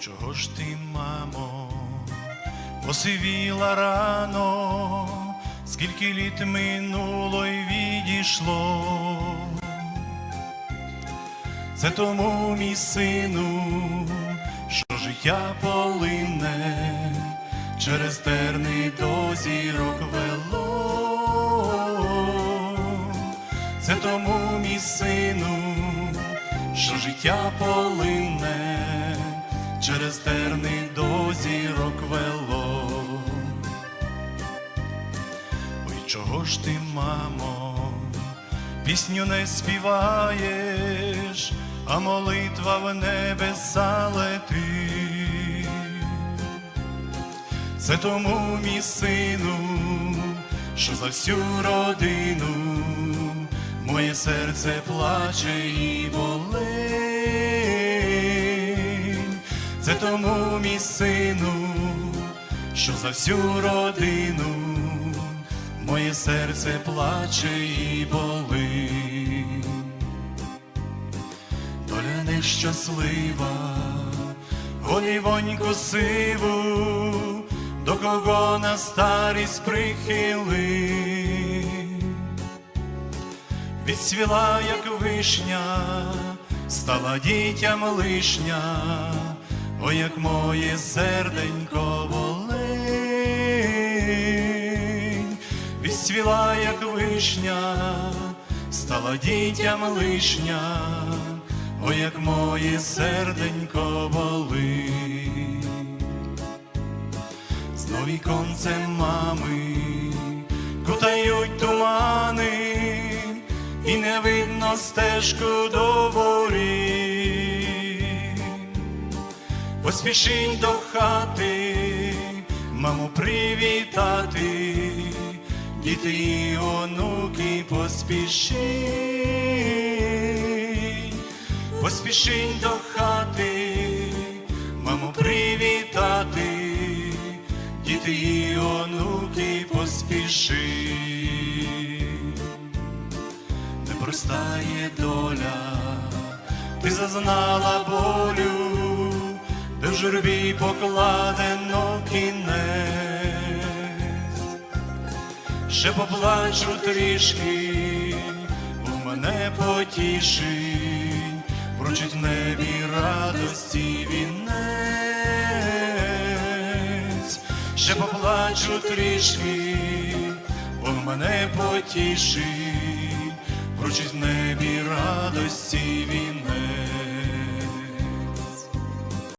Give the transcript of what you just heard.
чого ж ти, мамо, посивіла рано, скільки літ минуло й відійшло. Це тому, мій сину, що життя полине через терни до зірок вело. Це тому, мій сину, що життя полине через терни до зірок вело. Ой, чого ж ти, мамо, пісню не співаєш, а молитва в небеса летить. Це тому, мій сину, що за всю родину моє серце плаче і болить. Це тому, мій сину, що за всю родину моє серце плаче і болить. Доля нещаслива, голівоньку сиву, до кого на старість прихили, відсвіла, як вишня, стала дітям лишня, о, як моє серденько болить, відсвіла, як вишня, стала дітям лишня, о, як моє серденько болить. Знов віконцем мами кутають тумани, і не видно стежку до ворі. Поспішіть до хати, маму привітати, діти і онуки поспішіть, поспішіть до хати, маму привітати, діти і онуки поспішіть. Непроста є доля, ти зазнала болю, журбі покладено кінець. Ще поплачу трішки, у мене потішить, вручить в небі радості вінець. Ще поплачу трішки, бо мене потішить, вручить в небі радості вінець.